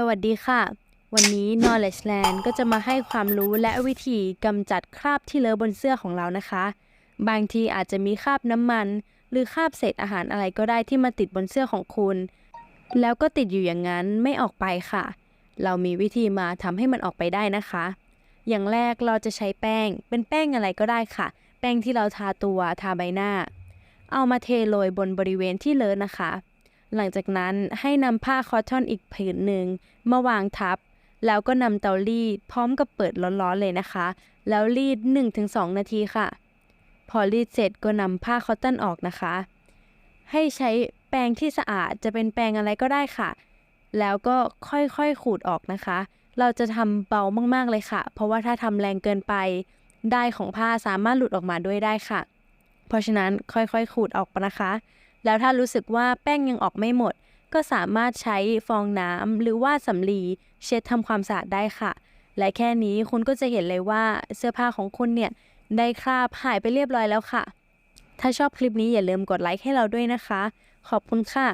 สวัสดีค่ะ วันนี้ Knowledge Land ก็จะมาให้ความรู้และวิธีกำจัดคราบที่เลอะบนเสื้อของเรานะคะ บางทีอาจจะมีคราบน้ำมัน หรือคราบเศษอาหารอะไรก็ได้ที่มาติดบนเสื้อของคุณ แล้วก็ติดอยู่อย่างนั้นไม่ออกไปค่ะ เรามีวิธีมาทำให้มันออกไปได้นะคะ อย่างแรกเราจะใช้แป้ง เป็นแป้งอะไรก็ได้ค่ะ แป้งที่เราทาตัวทาใบหน้า เอามาเทโรยบนบริเวณที่เลอะนะคะ หลังจากนั้นให้นำผ้าคอตตอนอีกผืนหนึ่งมาวางทับ แล้วก็นำเตารีดพร้อมกับเปิดร้อนๆเลยนะคะ แล้วรีด 1-2 นาทีค่ะ พอรีดเสร็จก็นำผ้าคอตตอนออกนะคะ ให้ใช้แปรงที่สะอาดจะเป็นแปรงอะไรก็ได้ค่ะ แล้วก็ค่อยๆขูดออกนะคะ เราจะทำเบามากๆเลยค่ะ เพราะว่าถ้าทำแรงเกินไป ได้ายของผ้าสามารถหลุดออกมาด้วยได้ค่ะ เพราะฉะนั้นค่อยๆขูดออกนะคะ แล้วถ้ารู้สึกว่าแป้งยังออกไม่หมด ก็สามารถใช้ฟองน้ำหรือว่าสำลีเช็ดทำความสะอาดได้ค่ะ และแค่นี้คุณก็จะเห็นเลยว่าเสื้อผ้าของคุณเนี่ยได้คราบหายไปเรียบร้อยแล้วค่ะ ถ้าชอบคลิปนี้อย่าลืมกดไลค์ให้เราด้วยนะคะ ขอบคุณค่ะ